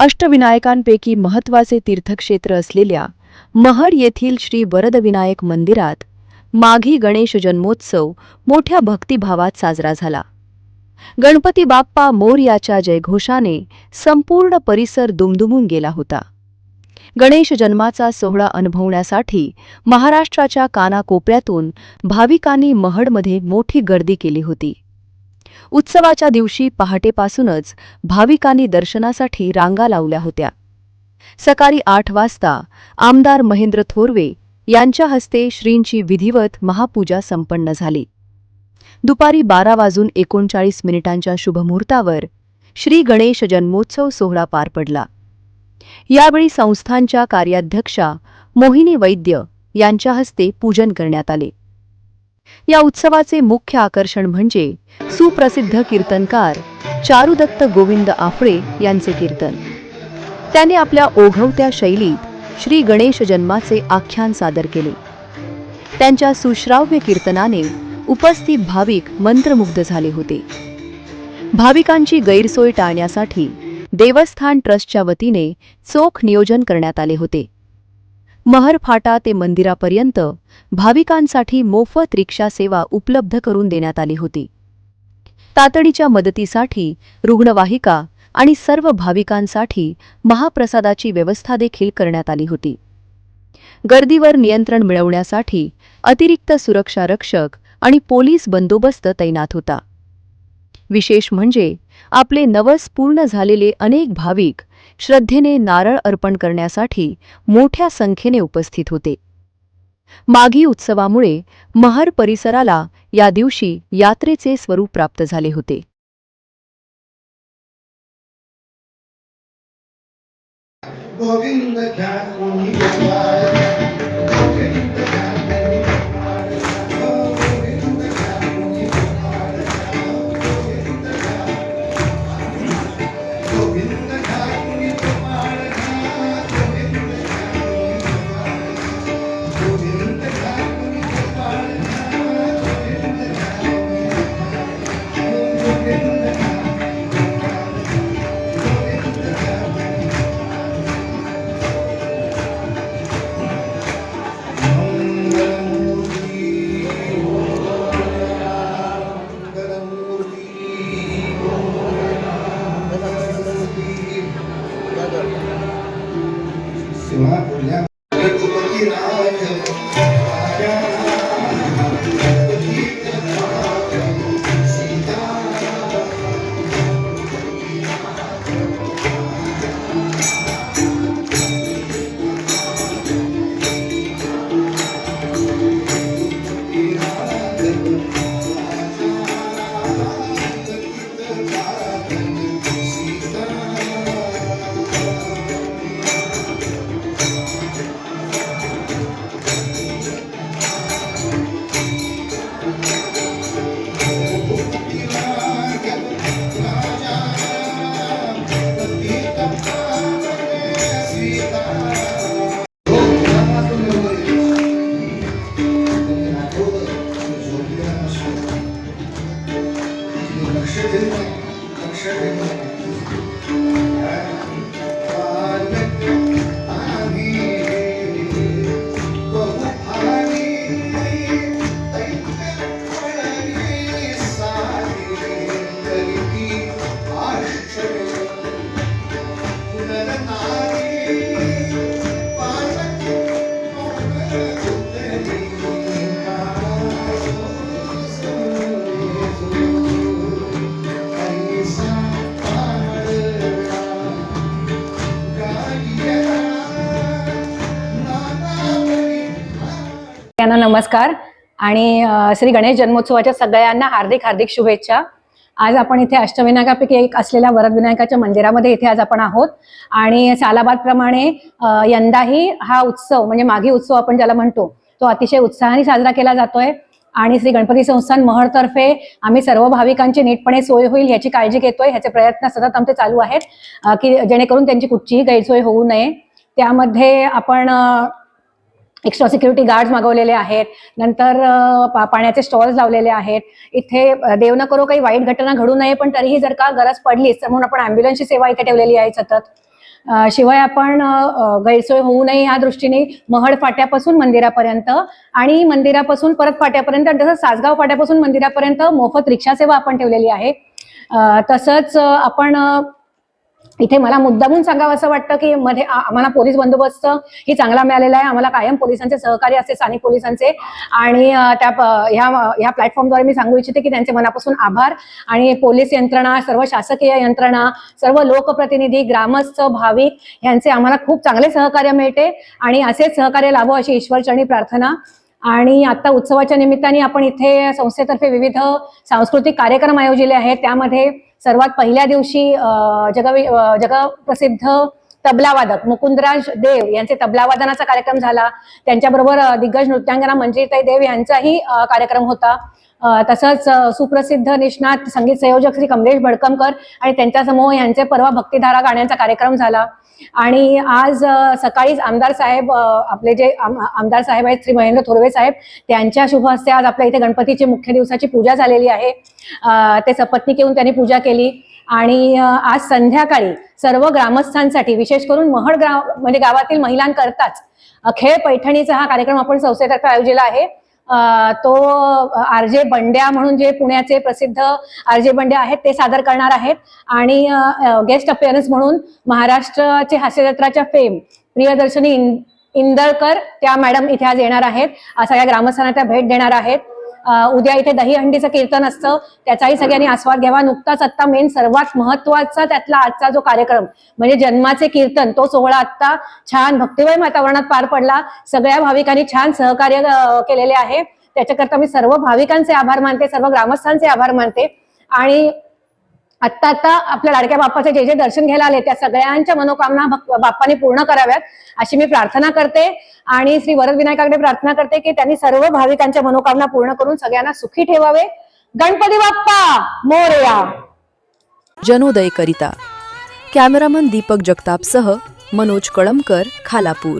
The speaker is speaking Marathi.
अष्टविनायकांपैकी महत्त्वाचे तीर्थक्षेत्र असलेल्या महड येथील श्री वरदविनायक मंदिरात माघी गणेश जन्मोत्सव मोठ्या भक्तिभावात साजरा झाला. गणपती बाप्पा मोरयाच्या जयघोषाने संपूर्ण परिसर दुमदुमून गेला होता. गणेश जन्माचा सोहळा अनुभवण्यासाठी महाराष्ट्राच्या कानाकोपऱ्यातून भाविकांनी महडमध्ये मोठी गर्दी केली होती. उत्सवाच्या दिवशी पहाटेपासूनच भाविकांनी दर्शनासाठी रांगा लावल्या होत्या. सकाळी आठ वाजता आमदार महेंद्र थोरवे यांच्या हस्ते श्रींची विधिवत महापूजा संपन्न झाली. दुपारी बारा वाजून एकोणचाळीस मिनिटांच्या शुभमुहूर्तावर श्री गणेश जन्मोत्सव सोहळा पार पडला. यावेळी संस्थांच्या कार्याध्यक्षा मोहिनी वैद्य यांच्या हस्ते पूजन करण्यात आले. या उत्सवाचे मुख्य आकर्षण म्हणजे सुप्रसिद्ध कीर्तनकार चारुदत्त गोविंद आफळे यांचे कीर्तन. त्याने आपल्या ओघवत्या शैलीत श्री गणेश जन्माचे आख्यान सादर केले. त्यांच्या सुश्राव्य कीर्तनाने उपस्थित भाविक मंत्रमुग्ध झाले होते. भाविकांची गैरसोय टाळण्यासाठी देवस्थान ट्रस्टच्या वतीने चोख नियोजन करण्यात आले होते. महर फाटा ते मंदिरापर्यंत भाविकांसाठी मोफत रिक्षा सेवा उपलब्ध करून देण्यात आली होती. तातडीच्या मदतीसाठी रुग्णवाहिका आणि सर्व भाविकांसाठी महाप्रसादाची व्यवस्था देखील करण्यात आली होती. गर्दीवर नियंत्रण मिळवण्यासाठी अतिरिक्त सुरक्षा रक्षक आणि पोलीस बंदोबस्त तैनात होता. विशेष म्हणजे आपले नवस पूर्ण झालेले अनेक भाविक श्रद्धेने नारळ अर्पण करण्यासाठी मोठ्या संख्येने उपस्थित होते. माघी उत्सवामुळे महर परिसराला या दिवशी यात्रेचे स्वरूप प्राप्त झाले होते. गोविंद नमस्कार. आणि श्री गणेश जन्मोत्सवाच्या सगळ्यांना हार्दिक हार्दिक शुभेच्छा. आज आपण इथे अष्टविनायकापैकी एक असलेल्या वरदविनायकाच्या मंदिरामध्ये इथे आज आपण आहोत. आणि सालाबादप्रमाणे प्रमाणे यंदाही हा उत्सव म्हणजे माघी उत्सव आपण ज्याला म्हणतो तो अतिशय उत्साहाने साजरा केला जातोय. आणि श्री गणपती संस्थान महडतर्फे आम्ही सर्व भाविकांची नीटपणे सोय होईल याची काळजी घेतोय ह्याचे प्रयत्न सतत आमचे चालू आहेत. की जेणेकरून त्यांची कुठचीही गैरसोय होऊ नये. त्यामध्ये आपण एक्स्ट्रा सिक्युरिटी गार्ड्स मागवलेले आहेत. नंतर पा- पाण्याचे स्टॉल्स लावलेले आहेत. इथे देव न करो काही वाईट घटना घडू नये पण तरीही जर का गरज पडलीच तर म्हणून आपण अँब्युलन्सची सेवा इथे ठेवलेली आहे सतत. शिवाय आपण गैरसोय होऊ नये या दृष्टीने महड फाट्यापासून मंदिरापर्यंत आणि मंदिरापासून परत फाट्यापर्यंत आणि तसंच सासगाव फाट्यापासून मंदिरापर्यंत मोफत रिक्षा सेवा आपण ठेवलेली आहे. तसंच आपण इथे मला मुद्दामून सांगावं असं वाटतं की मध्ये आम्हाला पोलीस बंदोबस्त ही चांगला मिळालेला आहे. आम्हाला कायम पोलिसांचे सहकार्य असते स्थानिक पोलिसांचे. आणि त्या प- ह्या ह्या प्लॅटफॉर्मद्वारे मी सांगू इच्छिते की त्यांचे मनापासून आभार. आणि पोलीस यंत्रणा सर्व शासकीय यंत्रणा सर्व लोकप्रतिनिधी ग्रामस्थ भाविक यांचे आम्हाला खूप चांगले सहकार्य मिळते. आणि असेच सहकार्य लाभो अशी ईश्वरचरणी प्रार्थना. आणि आता उत्सवाच्या निमित्ताने आपण इथे संस्थेतर्फे विविध सांस्कृतिक कार्यक्रम आयोजिले आहेत. त्यामध्ये सर्वात पहिल्या दिवशी जगवि जगप्रसिद्ध तबलावादक मुकुंदराज देव यांचे तबलावादनाचा कार्यक्रम झाला. त्यांच्याबरोबर दिग्गज नृत्यांगना मंजिरीताई देव यांचाही कार्यक्रम होता. तसंच सुप्रसिद्ध निष्णात संगीत संयोजक श्री कमलेश भडकमकर आणि त्यांच्या समूह यांचे परवा भक्तिधारा गाण्यांचा कार्यक्रम झाला. आणि आज सकाळीच आमदार साहेब आपले जे आम- आमदार साहेब आहेत श्री महेंद्र थोरवे साहेब त्यांच्या शुभ हस्ते आज आपल्या इथे गणपतीची मुख्य दिवसाची पूजा झालेली आहे. ते सपत्नीक येऊन त्यांनी पूजा केली. आणि आज संध्याकाळी सर्व ग्रामस्थांसाठी विशेष करून महड ग्राम म्हणजे गावातील महिलांकरताच खेळ पैठणीचा हा कार्यक्रम आपण संस्थेतर्फे आयोजिला आहे. तो आर जे बंड्या म्हणून जे पुण्याचे प्रसिद्ध आर जे बंड्या आहेत ते सादर करणार आहेत. आणि गेस्ट अपिअरन्स म्हणून महाराष्ट्राचे हास्यजत्राच्या फेम प्रियदर्शनी इंदळकर त्या मॅडम इथे आज येणार आहेत. सगळ्या ग्रामस्थांना त्या भेट देणार आहेत. उद्या इथे दहीहंडीचं कीर्तन असतं. त्याचाही सगळ्यांनी आस्वाद घ्यावा. नुकताच आता मेन सर्वात महत्त्वाचा त्यातला आजचा जो कार्यक्रम म्हणजे जन्माचे कीर्तन तो सोहळा आता छान भक्तिमय वातावरणात पार पडला. सगळ्या भाविकांनी छान सहकार्य केलेले आहे. त्याच्याकरता मी सर्व भाविकांचे आभार मानते सर्व ग्रामस्थांचे आभार मानते. आणि आत्ता आता आपल्या लाडक्या बाप्पाचे जे जे दर्शन घ्यायला आले त्या सगळ्यांच्या मनोकामना बाप्पाने पूर्ण कराव्यात अशी मी प्रार्थना करते. आणि श्री वरद विनायकाकडे प्रार्थना करते की त्यांनी सर्व भाविकांच्या मनोकामना पूर्ण करून सगळ्यांना सुखी ठेवावे. गणपती बाप्पा मोरया. जनोदय करिता कॅमेरामन दीपक जगतापसह मनोज कळमकर खालापूर.